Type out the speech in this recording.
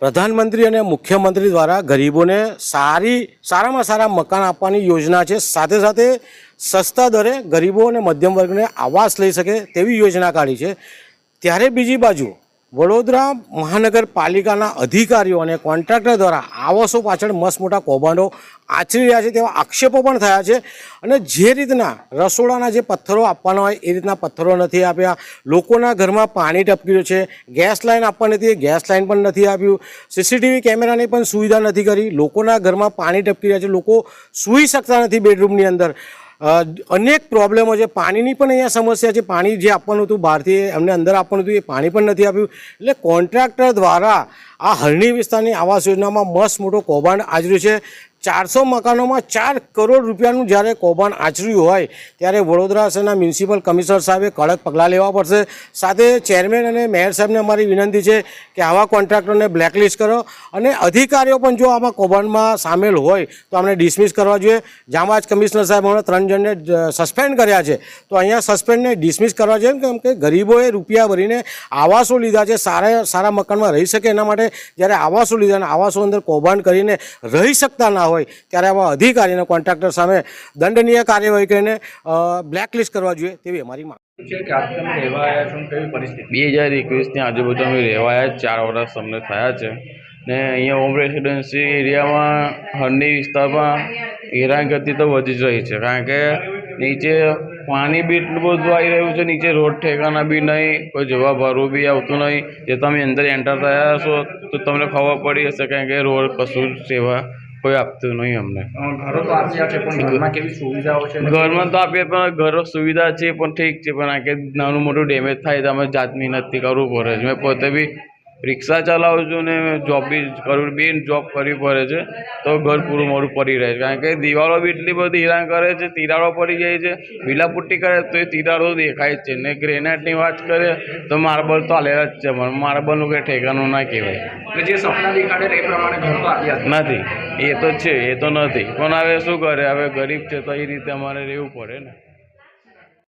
પ્રધાનમંત્રી અને મુખ્યમંત્રી દ્વારા ગરીબોને સારી, સારામાં સારા મકાન આપવાની યોજના છે. સાથે સાથે સસ્તા દરે ગરીબો અને મધ્યમ વર્ગને આવાસ લઈ શકે તેવી યોજના કાઢી છે. ત્યારે બીજી બાજુ વડોદરા મહાનગરપાલિકાના અધિકારીઓ અને કોન્ટ્રાક્ટર દ્વારા આવાસો પાછળ મસ્ત મોટા કૌભાંડો આચરી રહ્યા છે તેવા આક્ષેપો પણ થયા છે. અને જે રીતના રસોડાના જે પથ્થરો આપવાના હોય એ રીતના પથ્થરો નથી આપ્યા. લોકોના ઘરમાં પાણી ટપકી રહ્યું છે. ગેસ લાઇન આપવાની હતી ગેસ લાઇન પણ નથી આપ્યું સીસીટીવી કેમેરાની પણ સુવિધા નથી કરી. લોકોના ઘરમાં પાણી ટપકી રહ્યા છે. લોકો સૂઈ શકતા નથી બેડરૂમની અંદર. અનેક પ્રોબ્લેમો છે. પાણીની પણ અહીંયા સમસ્યા છે. પાણી જે આપવાનું હતું બહારથી એમને અંદર આપવાનું હતું, એ પાણી પણ નથી આપ્યું. એટલે કોન્ટ્રાક્ટર દ્વારા આ હરણી વિસ્તારની આવાસ યોજનામાં મસ્ત મોટો કૌભાંડ આચર્યું છે. ચારસો મકાનોમાં ચાર કરોડ રૂપિયાનું જ્યારે કૌભાંડ આચર્યું હોય, ત્યારે વડોદરા શહેરના મ્યુનિસિપલ કમિશનર સાહેબે કડક પગલાં લેવા પડશે. સાથે ચેરમેન અને મેયર સાહેબને અમારી વિનંતી છે કે આવા કોન્ટ્રાક્ટરને બ્લેકલિસ્ટ કરો અને અધિકારીઓ પણ જો આમાં કૌભાંડમાં સામેલ હોય, તો અમને ડિસમિસ કરવા જોઈએ. જામા કમિશનર સાહેબ હમણાં ત્રણ જણને સસ્પેન્ડ કર્યા છે. તો અહીંયા સસ્પેન્ડને ડિસમિસ કરવા જોઈએ કેમ કે ગરીબોએ રૂપિયા ભરીને આવાસો લીધા છે. સારા સારા મકાનમાં રહી શકે એના માટે જ્યારે આવાસો લીધા આવાસો અંદર કૌભાંડ કરીને રહી શકતા ના હોય ત્યારે આવા અધિકારીને કોન્ટ્રાક્ટર સામે દંડનીય કાર્યવાહી કરીને બ્લેકલિસ્ટ કરવા જોઈએ તેવી અમારી માંગ. બે હજાર એકવીસની આજુબાજુ અમે રહેવાયા ચાર વર્ષ અમને થયા છે. ને અહીંયા હોમ રેસિડેન્સી એરિયામાં હરની વિસ્તારમાં હેરાનગતિ તો વધી જ રહી છે કારણ કે નીચે પાણી બી એટલું બધું આવી રહ્યું છે નીચે રોડ ઠેકાના બી નહીં કોઈ જવા ભરવું બી આવતું નહીં. જે તમે અંદર એન્ટર થયા છો તો તમને ખબર પડી હશે કારણ કે રોડ કશું સેવા કોઈ આપતું નહીં અમને. ઘરમાં કેવી સુવિધાઓ છે? ને ઘરમાં તો આપીએ પણ ઘરો સુવિધા છે પણ ઠીક છે પણ આ કે નાનું મોટું ડેમેજ થાય તો અમે જાત મહેનતથી કરવું પડે છે. મેં પોતે બી રિક્ષા ચલાવું છું ને જોબ બી કરું બે જોબ કરવી પડે છે તો ઘર પૂરું મોડું પડી રહે છે. કારણ કે દિવાલો બી એટલી બધી હેરાન કરે છે તિરાડો પડી જાય છે વિલાપુટ્ટી કરે તો એ તિરાડો દેખાય જ છે. ને ગ્રેનાઇટની વાત કરે તો માર્બલ તો હાલેલા જ છે પણ માર્બલનું કંઈ ઠેકાનું ના કહેવાય. જે સપના દેખાડે એ પ્રમાણે ઘર તો આપ્યા છે. નથી. એ તો છે એ તો નથી. પણ હવે શું કરે? હવે ગરીબ છે તો એ રીતે અમારે રહેવું પડે ને.